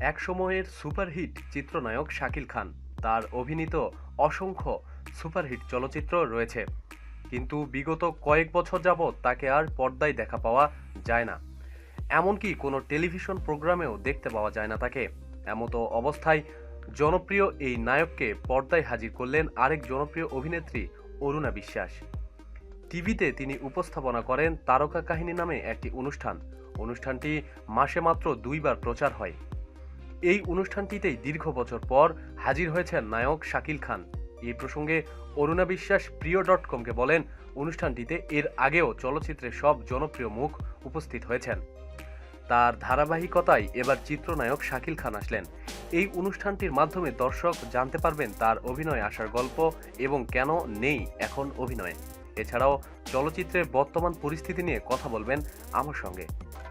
একসময়ের সুপারহিট চিত্রনায়ক শাকিল খান। তার অভিনীত অসংখ্য সুপারহিট চলচ্চিত্র রয়েছে। কিন্তু বিগত কয়েক বছর যাবৎ তাকে আর পর্দায় দেখা পাওয়া যায় না। এমনকি কোনো টেলিভিশন প্রোগ্রামেও দেখতে পাওয়া যায় না তাকে। এমতো অবস্থায় জনপ্রিয় এই নায়ককে পর্দায় হাজির করলেন আরেক জনপ্রিয় অভিনেত্রী অরুণা বিশ্বাস। টিভিতে তিনি উপস্থাপনা করেন তারকা কাহিনী নামে একটি অনুষ্ঠান। অনুষ্ঠানটি মাসে মাত্র দুইবার প্রচার হয়। এই অনুষ্ঠানটিতেই দীর্ঘ বছর পর হাজির হয়েছেন নায়ক শাকিল খান। এই প্রসঙ্গে অরুণা বিশ্বাস প্রিয় ডট কমকে বলেন, অনুষ্ঠানটিতে এর আগেও চলচ্চিত্রের সব জনপ্রিয় মুখ উপস্থিত হয়েছেন। তার ধারাবাহিকতায় এবার চিত্রনায়ক শাকিল খান আসলেন। এই অনুষ্ঠানটির মাধ্যমে দর্শক জানতে পারবেন তার অভিনয়ে আসার গল্প এবং কেন নেই এখন অভিনয়ে। এছাড়াও চলচ্চিত্রের বর্তমান পরিস্থিতি নিয়ে কথা বলবেন আমার সঙ্গে।